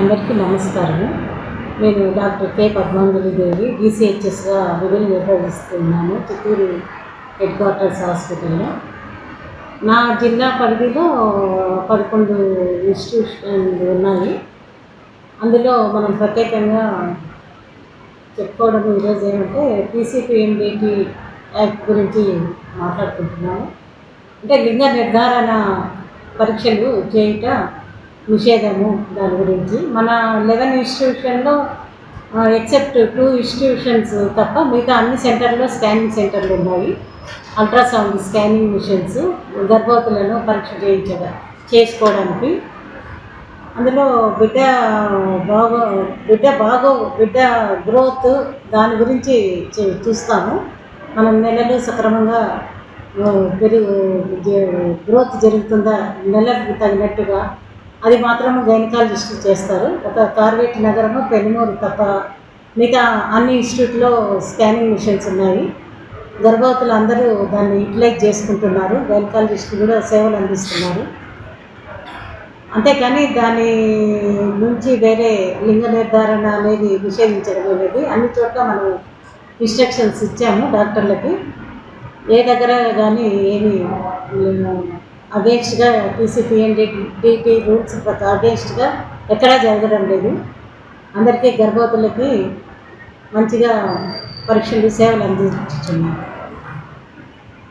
అందరికీ నమస్కారం. నేను డాక్టర్ కె పద్మాంజలి దేవి డిసిహెచ్ఎస్గా విధులు నిర్వహిస్తున్నాను చిత్తూరు హెడ్ క్వార్టర్స్ హాస్పిటల్లో. నా జిల్లా పరిధిలో పదకొండు ఇన్స్టిట్యూషన్లు ఉన్నాయి. అందులో మనం ప్రత్యేకంగా చెప్పుకోవడం ఈరోజు ఏమంటే పీసీపీఎండిటి యాక్ట్ గురించి మాట్లాడుకుంటున్నాము. అంటే లింగ నిర్ధారణ పరీక్షలు చేయుట నిషేధము దాని గురించి. మన లెవెన్ ఇన్స్టిట్యూషన్లో ఎక్సెప్ట్ టూ ఇన్స్టిట్యూషన్స్ తప్ప మిగతా అన్ని సెంటర్లో స్కానింగ్ సెంటర్లు ఉన్నాయి. అల్ట్రాసౌండ్ స్కానింగ్ మిషన్స్ గర్భవతులను పరీక్ష చేయించగా చేసుకోవడానికి. అందులో బిడ్డ బాగో బిడ్డ బాగో బిడ్డ గ్రోత్ దాని గురించి చూస్తాము. మనం నెలలు సక్రమంగా పెరుగు గ్రోత్ జరుగుతుందా నెలకు తగినట్టుగా అది మాత్రం గైనకాలజిస్టులు చేస్తారు. ఒక కార్వేట్ నగరము పెనుమూరు తప్ప మిగతా అన్ని ఇన్స్టిట్యూట్లో స్కానింగ్ మిషన్స్ ఉన్నాయి. గర్భవతులు అందరూ దాన్ని యూటిలైజ్ చేసుకుంటున్నారు. గైనకాలజిస్టులు కూడా సేవలు అందిస్తున్నారు. అంతేకాని దాని నుంచి వేరే లింగ నిర్ధారణ అనేది నిషేధించడం అనేది అన్ని చోట్ల మనం ఇన్స్ట్రక్షన్స్ ఇచ్చాము డాక్టర్లకి. ఏ దగ్గర కానీ ఏమి అగేన్స్ట్గా టీసీపీఎండి డిటి రూల్స్ అగేన్స్ట్గా ఎక్కడా జరగడం లేదు. అందరికీ గర్భవతులకి మంచిగా పరీక్షలు సేవలు అందించుతున్నాం